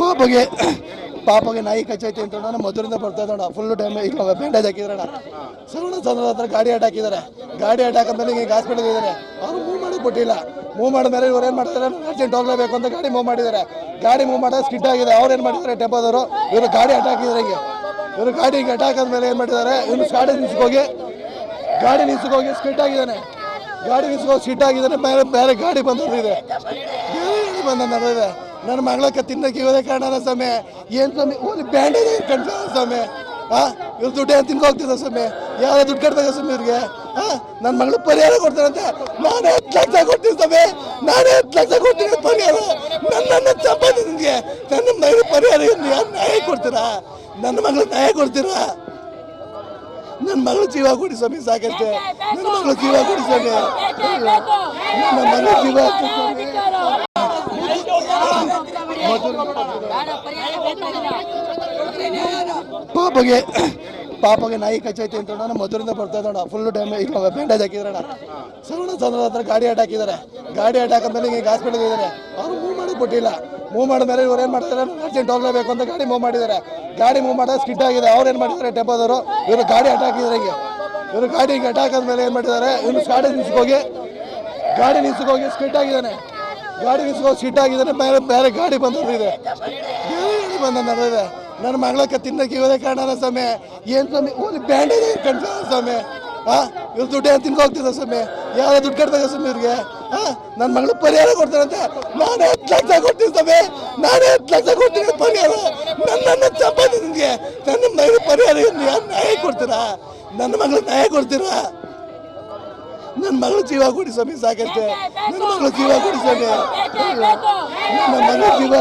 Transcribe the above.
ಪಾಪಗೆ ಪಾಪಗೆ ನಾಯಿ ಕಚ್ಚೈತೆ ಅಂತ ನಾನು ಮಧುರಿಂದ ಬರ್ತಾ ಇದ್ದೋಣ ಫುಲ್ ಟೈಮ್ ಈಗ ಬ್ಯಾಂಡೇಜ್ ಹಾಕಿದ್ರಣ ಸರಣ ಚಂದ್ರ ಹತ್ರ ಗಾಡಿ ಅಡ್ಡ ಹಾಕಿದ್ದಾರೆ. ಗಾಡಿ ಅಡ್ಡ ಹಾಕಿದ್ಮೇಲೆ ಈಗ ಹಾಸ್ಪಿಟಲ್ ಇದ್ದಾರೆ. ಅವ್ರು ಮೂವ್ ಮಾಡೋಕೆ ಕೊಟ್ಟಿಲ್ಲ. ಮೂವ್ ಮಾಡಿದ್ಮೇಲೆ ಇವ್ರು ಏನು ಮಾಡ್ತಾರೆ ಅರ್ಜೆಂಟ್ ಹೋಗ್ಲೇಬೇಕು ಅಂತ ಗಾಡಿ ಮೂವ್ ಮಾಡಿದ್ದಾರೆ. ಗಾಡಿ ಮೂವ್ ಮಾಡೋದು ಸ್ಕಿಡ್ ಆಗಿದೆ. ಅವ್ರು ಏನು ಮಾಡಿದ್ದಾರೆ ಟೆಂಪೋದವರು ಇವರು ಗಾಡಿ ಅಡ್ಡ ಹಾಕಿದ್ದಾರೆ ಹಿಂಗೆ ಇವರು ಗಾಡಿ ಹಿಂಗೆ ಅಟ್ಯಾಕ್ ಹಾಕಿದ್ಮೇಲೆ ಏನು ಮಾಡಿದ್ದಾರೆ ಇವ್ರು ಗಾಡಿ ನಿಲ್ಸ್ಕೋಗಿ ಗಾಡಿ ನಿಲ್ಸ್ಕೋಗಿ ಸ್ಕಿಡ್ ಆಗಿದ್ದಾನೆ ಗಾಡಿ ನಿಲ್ಸ್ಕೋಗಿ ಸೀಟ್ ಆಗಿದ್ದಾನೆ ಬೇರೆ ಬೇರೆ ಗಾಡಿ ಬಂದಿದೆ ಬೇರೆ ಗಾಡಿ ಬಂದ ನಡೆದಿದೆ ನನ್ನ ಮಗಳ ತಿನ್ನಕ್ಕೆ ಇವರೇ ಕಾರಣ ಸ್ವಾಮಿ. ಏನು ಸ್ವಾಮಿ? ಒಂದು ಬ್ಯಾಂಡೇಜ್ ಕಣ್ಸ ಸ್ವಾಮಿ? ಹಾ ಇವ್ರು ದುಡ್ಡು ಏನು ತಿನ್ಕೊ ಸ್ವಾಮಿ. ಯಾವ ದುಡ್ಡು ಕಟ್ಬೇಕು ಸ್ವಾಮಿ ಇವ್ರಿಗೆ? ಹಾಂ ನನ್ನ ಮಗಳು ಪರಿಹಾರ ಕೊಡ್ತಾರಂತೆ ನಾನೇ ಹತ್ತು ಲಕ್ಷ ಕೊಡ್ತೀನಿ ಸ್ವಾಮಿ. ನಾನೇ ಹತ್ತು ಲಕ್ಷ ಕೊಡ್ತೀನಿ ಪರಿಹಾರ. ನನ್ನ ಚಪಾತಿ ನಿಮಗೆ ನನ್ನ ಮಗಳು ಪರಿಹಾರ ಏನು ನ್ಯಾಯ ಕೊಡ್ತೀರಾ? ನನ್ನ ಮಗಳು ನ್ಯಾಯ ಕೊಡ್ತೀರಾ? ನನ್ನ ಮಗಳು ಜೀವ ಕೊಡಿ ಸ್ವಾಮಿ ಸಾಕಷ್ಟೇ. ನನ್ನ ಮಗಳು ಜೀವ ಕೊಡಿ ಸ್ವಾಮಿ. ನನ್ನ ಮಗಳು ಜೀವ ಪಾಪಗೆ ಪಾಪಗೆ ನಾಯಿ ಕಚ್ಚೈತೆ ಅಂತ ನಾನು ಮಧುರಿಂದ ಬರ್ತಾ ಇದ್ದೋಣ ಫುಲ್ ಟೈಮ್ ಇಲ್ಲ ಬ್ಯಾಂಡೇಜ್ ಹಾಕಿದ್ರಣ ಸರಣ ಚಂದ್ರ ಹತ್ರ ಗಾಡಿ ಅಡ್ಡ ಹಾಕಿದ್ದಾರೆ. ಗಾಡಿ ಅಡ್ಡ ಹಾಕಿದ್ಮೇಲೆ ಈಗ ಹಾಸ್ಪಿಟಲ್ ಇದ್ದಾರೆ ಅವ್ರು ಮೂವ್ ಮಾಡಿ ಕೊಟ್ಟಿಲ್ಲ ಮೂವ್ ಮಾಡಿದ್ಮೇಲೆ ಇವ್ರು ಏನು ಮಾಡ್ತಾರೆ? ಅರ್ಜೆಂಟ್ ಹೋಗ್ಲೇಬೇಕು ಅಂತ ಗಾಡಿ ಮೂವ್ ಮಾಡಿದ್ದಾರೆ. ಗಾಡಿ ಮೂವ್ ಮಾಡೋದು ಸ್ಕಿಡ್ ಆಗಿದೆ. ಅವ್ರು ಏನು ಮಾಡಿದ್ದಾರೆ? ಟೆಂಪೋದವರು ಇವರು ಗಾಡಿ ಅಟ್ಯಾಕ್ ಇದ್ರೆ ಇವರು ಗಾಡಿ ಹಿಂಗೆ ಆದ ಮೇಲೆ ಏನು ಮಾಡಿದ್ದಾರೆ ಇವರು ಗಾಡಿ ನಿಲ್ಸ್ಕೋಗಿ ಗಾಡಿ ನಿಲ್ಸ್ಕೋಗಿ ಸ್ಕಿಟ್ ಆಗಿದ್ದಾನೆ. ಗಾಡಿ ನಿಲ್ಸ್ಕೋಗಿ ಸ್ಕಿಟ್ ಆಗಿದ್ದಾನೆ. ಬೇರೆ ಬೇರೆ ಗಾಡಿ ಬಂದಿದೆ ಬಂದಿದೆ ಬಂದ ನನ್ನ ಮಗಳಕ್ಕೆ ತಿನ್ನಕ್ಕೆ ಇವರೇ ಕಾರಣ ಸ್ವಾಮಿ. ಏನು ಸ್ವಾಮಿ? ಒಂದು ಬ್ಯಾಂಡೇಜ್ ಕಣ್ಸ ಸ್ವಾಮಿ. ಹಾ ಇವ್ರು ದುಡ್ಡು ಏನು ತಿನ್ಕೊ ಹೋಗ್ತಿದ್ದ ಸ್ವಾಮಿ ಯಾವ ದುಡ್ಡು ಕಟ್ಬೇಕು ಸ್ವಾಮಿ ಇವ್ರಿಗೆ ಹಾಂ ನನ್ನ ಮಗಳು ಪರಿಹಾರ ಕೊಡ್ತಾರಂತೆ ನಾನೇ ಹತ್ತು ಲಕ್ಷ ಕೊಡ್ತೀನಿ ಸ್ವಾಮಿ ನಾನೇ ಹತ್ತು ಲಕ್ಷ ಕೊಡ್ತೀನಿ ಪರಿಹಾರ ನನ್ನನ್ನು ಚಪಾತಿ ನಿಮಗೆ ನನ್ನ ಮಗಳು ಪರಿಹಾರ ಯಾರು ನ್ಯಾಯ ಕೊಡ್ತೀರಾ ನನ್ನ ಮಗಳು ನ್ಯಾಯ ಕೊಡ್ತೀರಾ ನನ್ನ ಮಗಳು ಜೀವ ಕೊಡಿ ಸ್ವಾಮಿ ಸಾಕಷ್ಟೇ ನನ್ನ ಮಗಳು ಜೀವ ಕೊಡಿ ಸ್ವಾಮಿ ನನ್ನ ಮಗಳು ಜೀವ